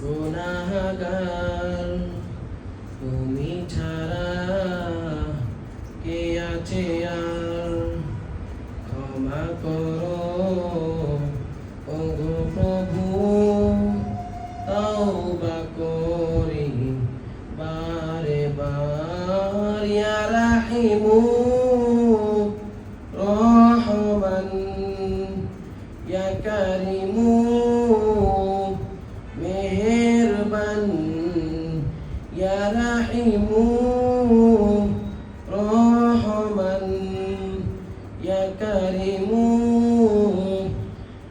গুনাহগার, তুমি ছাড়া কে আছে আর? ক্ষমা করো, ওগো প্রভু, তওবা করি, বারে বার রাহিমু, রহমান, ইয়া কারিমু। ইয়া রাহিমু রহমান ইয়া কারিমু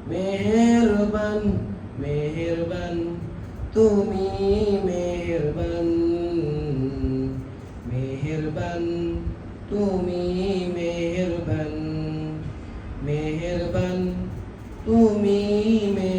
মেহেরবান মেহেরবান তুমি মেহেরবান মেহেরবান তুমি মেহেরবান মেহেরবান তুমি মেহেরবান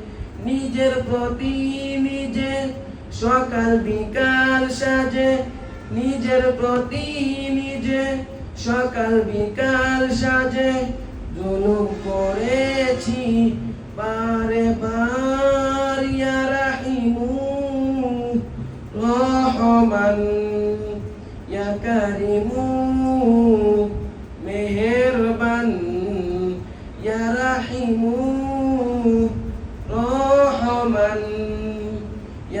নিজের প্রতি নিজে, সকাল বিকাল সাজে। নিজের প্রতি নিজে, সকাল বিকাল সাজে। জুলুম করেছি, বারে বার, ইয়া রাহিমু রহমান, ইয়া কারিমু মেহেরবান, ইয়া রাহিমু রহমান ইয়া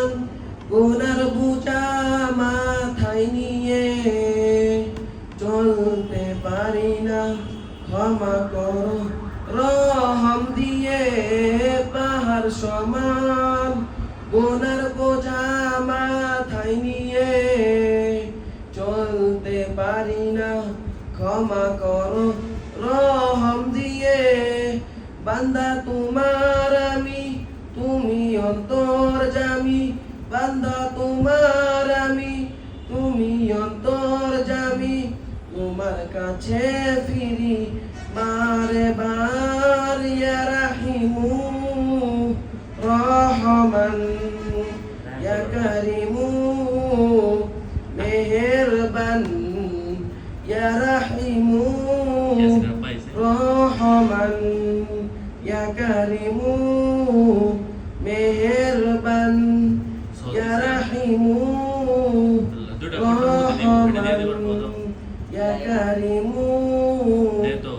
রহম দিয়ে সমান বোঝা মাথায় নিয়ে চলতে পারি না, ক্ষমা রহম দিয়ে। বান্দা তোমার আমি, তুমি অন্তর জামি। বান্দা তোমার আমি, তুমি অন্তর জামি। তোমার কাছে ফিরি ইয়া রাহিমু রহমান ইয়া কারিমু মেহেরবান ইয়া রাহিমু দুটা ফটো দিয়ে দিল রহমান ইয়া কারিমু দে তো